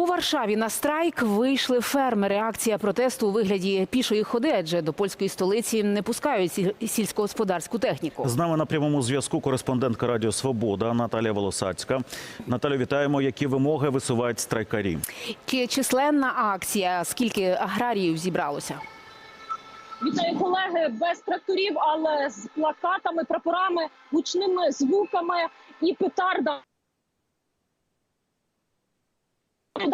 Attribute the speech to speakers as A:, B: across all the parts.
A: У Варшаві на страйк вийшли фермери. Акція протесту у вигляді пішої ходи, адже до польської столиці не пускають сільськогосподарську техніку.
B: З нами на прямому зв'язку кореспондентка Радіо Свобода Наталія Волосацька. Наталю, вітаємо. Які вимоги висувають страйкарі?
A: Чи численна акція? Скільки аграріїв зібралося?
C: Вітаю колеги без тракторів, але з плакатами, прапорами, гучними звуками і петардами.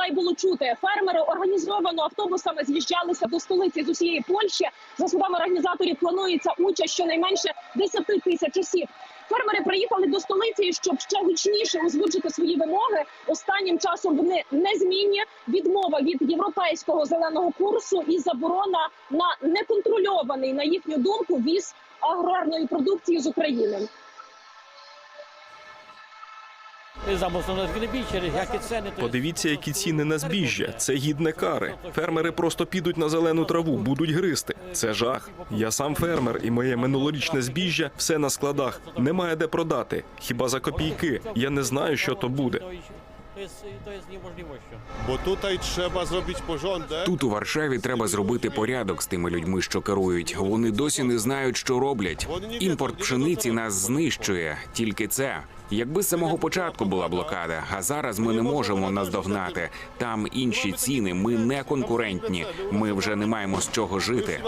C: Дай було чути. Фермери організовано автобусами з'їжджалися до столиці з усієї Польщі. За словами організаторів, планується участь щонайменше 10 тисяч осіб. Фермери приїхали до столиці, щоб ще гучніше озвучити свої вимоги. Останнім часом вони незмінні. Відмова від європейського зеленого курсу і заборона на неконтрольований, на їхню думку, віз аграрної продукції з України.
D: Подивіться, які ціни на збіжжя. Це гідне кари. Фермери просто підуть на зелену траву, будуть гризти. Це жах. Я сам фермер, і моє минулорічне збіжжя все на складах. Немає де продати. Хіба за копійки? Я не знаю, що то буде.
E: Jest, to jest niemożliwością.
F: Bo tutaj trzeba zrobić porządek.
G: Тут у Варшаві треба зробити порядок з тими людьми, що керують. Вони досі не знають, що роблять. Імпорт пшениці нас знищує. Тільки це. Якби з самого початку була блокада, а зараз ми не можемо наздогнати. Там інші ціни. Ми не конкурентні. Ми вже не маємо з чого жити.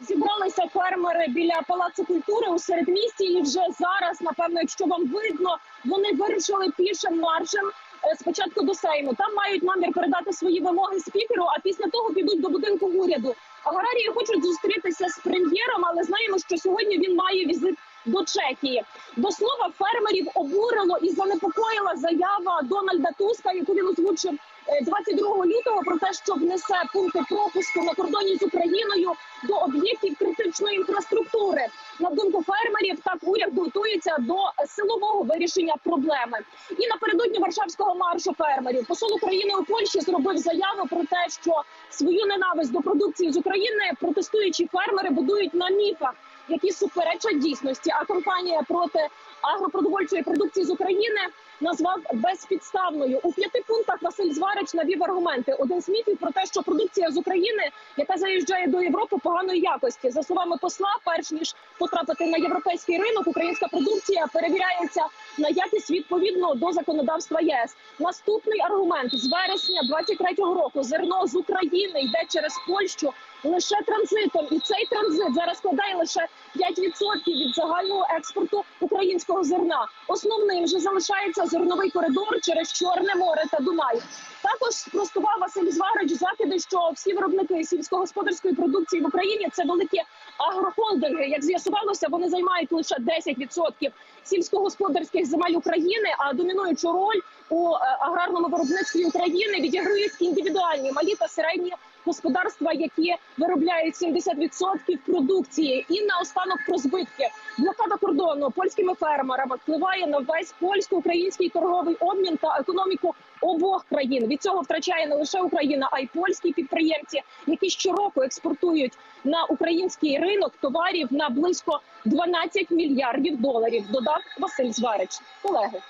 C: Зібралися фермери біля палацу культури у середмісті, і вже зараз, напевно, якщо вам видно, вони вирушили пішим маршем. е, Спочатку до Сейму там мають намір передати свої вимоги спікеру, а після того підуть до будинку уряду. Аграрії хочуть зустрітися з прем'єром, але знаємо, що сьогодні він має візит до Чехії. До слова, фермерів обурило і занепокоїла заява Дональда Туска, яку він озвучив 22 лютого про те, що внесе пункти пропуску на кордоні з Україною до об'єктів критичної інфраструктури. На думку фермерів, так уряд готується до силового вирішення проблеми. І напередодні Варшавського маршу фермерів посол України у Польщі зробив заяву про те, що свою ненависть до продукції з України протестуючі фермери будують на міфах, які суперечать дійсності. А компанія проти агропродовольчої продукції з України назвав безпідставною. У п'яти пунктах Василь Зварич навів аргументи. Один з міфів про те, що продукція з України, яка заїжджає до Європи, поганої якості. За словами посла, перш ніж потрапити на європейський ринок, українська продукція перевіряється на якість відповідно до законодавства єС. Наступний аргумент з вересня 23-го року зерно з України йде через Польщу лише транзитом, і цей транзит зараз складає лише 5% від загального експорту українського зерна. Основним же залишається зерновий коридор через Чорне море та Дунай. Також спростував Василь Зварич закиди, що всі виробники сільськогосподарської продукції в Україні це великі агрохолдинги. Як з'ясувалося, вони займають лише 10% сільськогосподарських земель України, а домінуючу роль у е, аграрному виробництві України відіграють індивідуальні малі та середні господарства, які виробляють 70% продукції. І наостанок про збитки. Блокада кордону польськими фермерами впливає на весь польсько-український торговий обмін та економіку обох країн. Від цього втрачає не лише Україна, а й польські підприємці, які щороку експортують на український ринок товарів на близько 12 мільярдів доларів. Додав Василь Зварич. Колеги.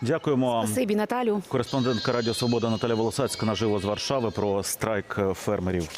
B: Дякуємо.
A: Спасибі, Наталю.
B: Кореспондентка Радіо Свобода Наталя Волосацька наживо з Варшави про страйк фермерів.